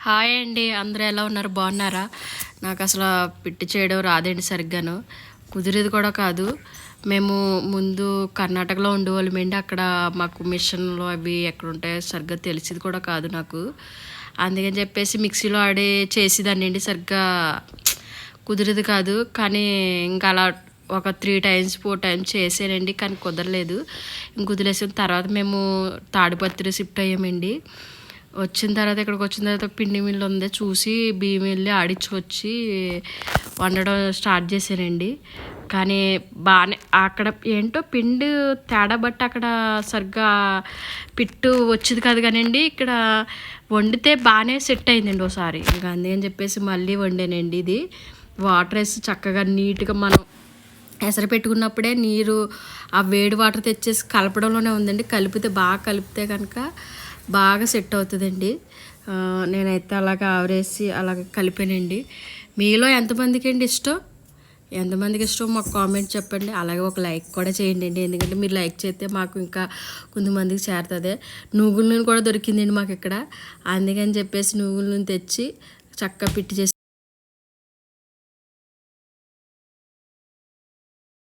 Hi అండి అందరూ ఎలా ఉన్నారు? బాగున్నారా? నాకు అసలు పిట్టి చేయడం రాదండి సరిగ్గాను. కుదిరేది కూడా కాదు. మేము ముందు కర్ణాటకలో ఉండేవాళ్ళమండి అక్కడ మాకు మిషన్లు అవి ఎక్కడ ఉంటాయో సరిగ్గా తెలిసేది కూడా కాదు నాకు. అందుకని చెప్పేసి మిక్సీలో ఆడి చేసేదాన్ని అండి. సరిగ్గా కుదిరేది కాదు. కానీ ఇంకా అలా ఒక త్రీ టైమ్స్ ఫోర్ టైమ్స్ చేసానండి కానీ కుదరలేదు. ఇంక కుదిలేసిన తర్వాత మేము తాడిపత్రి షిఫ్ట్ అయ్యామండి. వచ్చిన తర్వాత ఇక్కడికి వచ్చిన తర్వాత పిండి మిల్లు ఉంది. చూసి బియ్యం వెళ్ళి ఆడించుకొచ్చి వండడం స్టార్ట్ చేశానండి. కానీ బాగానే అక్కడ ఏంటో పిండి తేడా బట్టి అక్కడ సరిగ్గా పిట్టు వచ్చేది కాదు కానివ్వండి ఇక్కడ వండితే బాగానే సెట్ అయిందండి ఒకసారి ఇంకా అందుకని చెప్పేసి మళ్ళీ వండానండి ఇది. వాటర్ వేసి చక్కగా నీట్గా మనం ఎసరు పెట్టుకున్నప్పుడే నీరు ఆ వేడి వాటర్ తెచ్చేసి కలపడంలోనే ఉందండి. కలిపితే బాగా కలిపితే కనుక బాగా సెట్ అవుతుందండి. నేనైతే అలాగ ఆవరేసి అలాగ కలిపానండి. మీలో ఎంతమందికి అండి ఇష్టం? ఎంతమందికి ఇష్టం? మాకు కామెంట్ చెప్పండి. అలాగే ఒక లైక్ కూడా చేయండి అండి. ఎందుకంటే మీరు లైక్ చేస్తే మాకు ఇంకా కొంతమందికి చేరుతుంది. నువ్వుల నూనె కూడా దొరికిందండి మాకు ఇక్కడ. అందుకని చెప్పేసి నువ్వుల నూనె తెచ్చి చక్కగా పిట్టి చేసి